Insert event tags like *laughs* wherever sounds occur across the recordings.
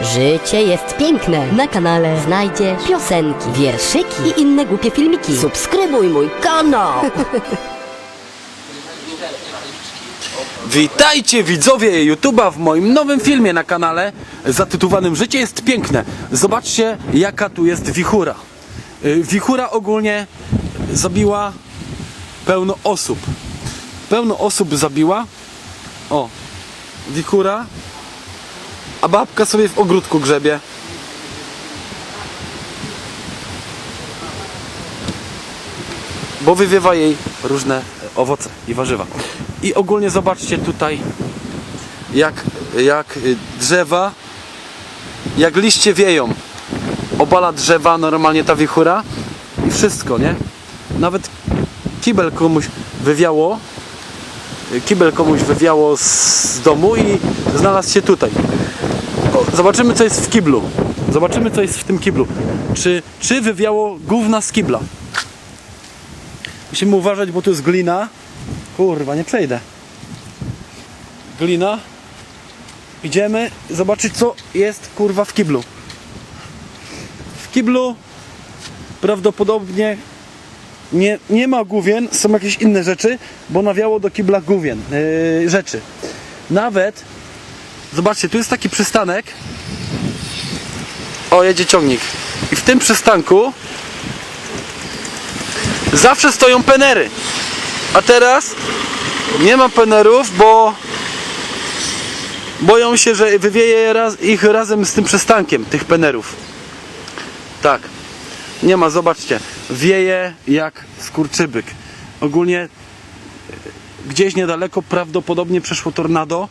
Życie jest piękne. Na kanale znajdziesz piosenki, wierszyki i inne głupie filmiki. Subskrybuj mój kanał. *laughs* Witajcie widzowie YouTube'a w moim nowym filmie na kanale zatytułowanym Życie jest piękne. Zobaczcie jaka tu jest wichura. Y, Wichura ogólnie zabiła pełno osób. Pełno osób zabiła. O, wichura. A babka sobie w ogródku grzebie. bo wywiewa jej różne owoce i warzywa. I ogólnie zobaczcie tutaj, jak, jak y, drzewa, jak liście wieją. Obala drzewa normalnie ta wichura i wszystko, nie? Nawet kibel komuś wywiało, y, kibel komuś wywiało z domu i znalazł się tutaj. Zobaczymy co jest w kiblu. Zobaczymy co jest w tym kiblu. Czy, czy wywiało gówna z kibla? Musimy uważać, bo tu jest glina. Kurwa, nie przejdę. Glina. Idziemy zobaczyć, co jest kurwa w kiblu. W kiblu prawdopodobnie nie, nie ma główien, są jakieś inne rzeczy, bo nawiało do kibla główien, yy, rzeczy. Nawet, zobaczcie, tu jest taki przystanek. O, jedzie ciągnik. I w tym przystanku zawsze stoją penery. A teraz nie ma penerów, bo boją się, że wywieje raz, ich razem z tym przystankiem, tych penerów. Tak. Nie ma, zobaczcie. Wieje jak skurczybyk. Ogólnie gdzieś niedaleko prawdopodobnie przeszło tornado,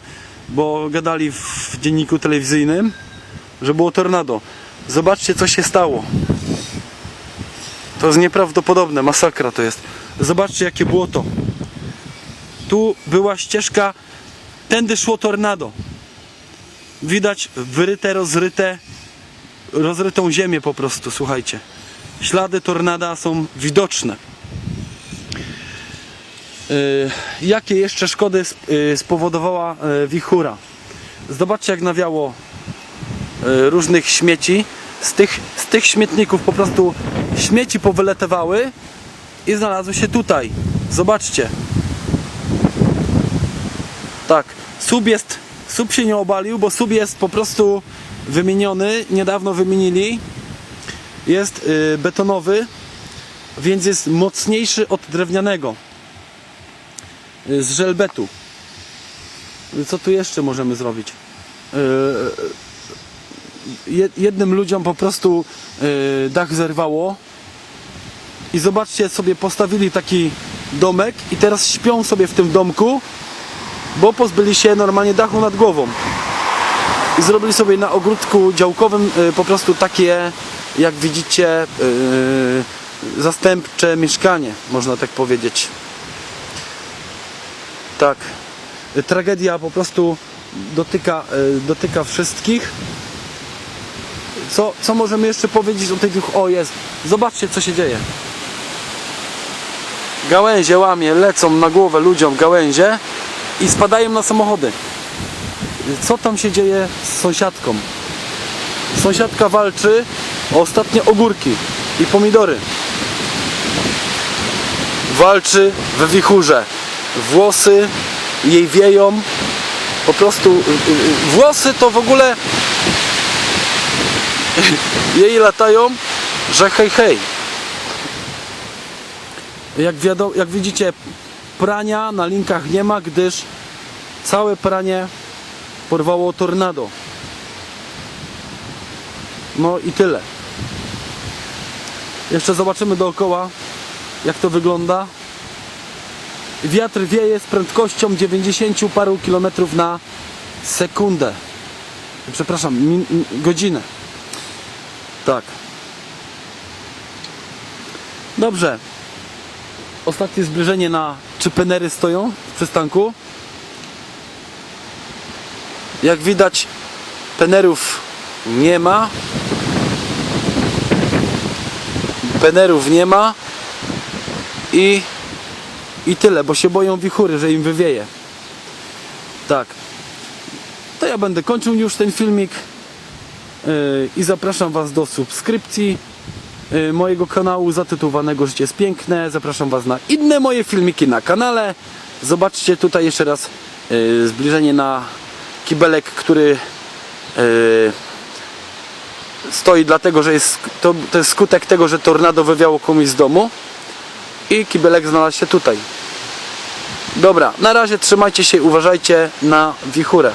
bo gadali w dzienniku telewizyjnym, że było tornado. Zobaczcie co się stało. To jest nieprawdopodobne, masakra to jest. Zobaczcie jakie błoto. Tu była ścieżka, tędy szło tornado. Widać wyryte, rozryte, rozrytą ziemię po prostu, słuchajcie. Ślady tornada są widoczne. Yy, jakie jeszcze szkody yy, spowodowała yy, wichura? Zobaczcie jak nawiało różnych śmieci. Z tych, z tych śmietników po prostu śmieci powyletywały i znalazły się tutaj. Zobaczcie. Tak, sub jest, sub się nie obalił, bo sub jest po prostu wymieniony, niedawno wymienili. Jest y, betonowy, więc jest mocniejszy od drewnianego. Y, z żelbetu. Y, Co tu jeszcze możemy zrobić? Y, je- jednym ludziom po prostu dach zerwało i zobaczcie sobie postawili taki domek i teraz śpią sobie w tym domku bo pozbyli się normalnie dachu nad głową i zrobili sobie na ogródku działkowym po prostu takie jak widzicie zastępcze mieszkanie można tak powiedzieć tak tragedia po prostu dotyka, y, dotyka wszystkich co, co możemy jeszcze powiedzieć o tych... O jest, zobaczcie co się dzieje. Gałęzie łamie, lecą na głowę ludziom gałęzie i spadają na samochody. Co tam się dzieje z sąsiadką? Sąsiadka walczy o ostatnie ogórki i pomidory. Walczy we wichurze. Włosy jej wieją. Po prostu y, y, włosy to w ogóle *laughs* jej latają, że hej hej. Jak, wiadomo, jak widzicie, prania na linkach nie ma, gdyż całe pranie porwało tornado. No i tyle. Jeszcze zobaczymy dookoła, jak to wygląda. Wiatr wieje z prędkością 90 paru kilometrów na sekundę. Przepraszam, min, godzinę. Tak. Dobrze. Ostatnie zbliżenie na czy penery stoją w przystanku. Jak widać penerów nie ma. Penerów nie ma. I i tyle, bo się boją wichury, że im wywieje. Tak. To ja będę kończył już ten filmik. Yy, I zapraszam Was do subskrypcji yy, mojego kanału zatytułowanego Życie jest piękne. Zapraszam Was na inne moje filmiki na kanale. Zobaczcie tutaj jeszcze raz yy, zbliżenie na kibelek, który stoi dlatego, że jest, to, to jest skutek tego, że tornado wywiało komuś z domu i kibelek znalazł się tutaj. Dobra, na razie trzymajcie się, uważajcie na wichurę.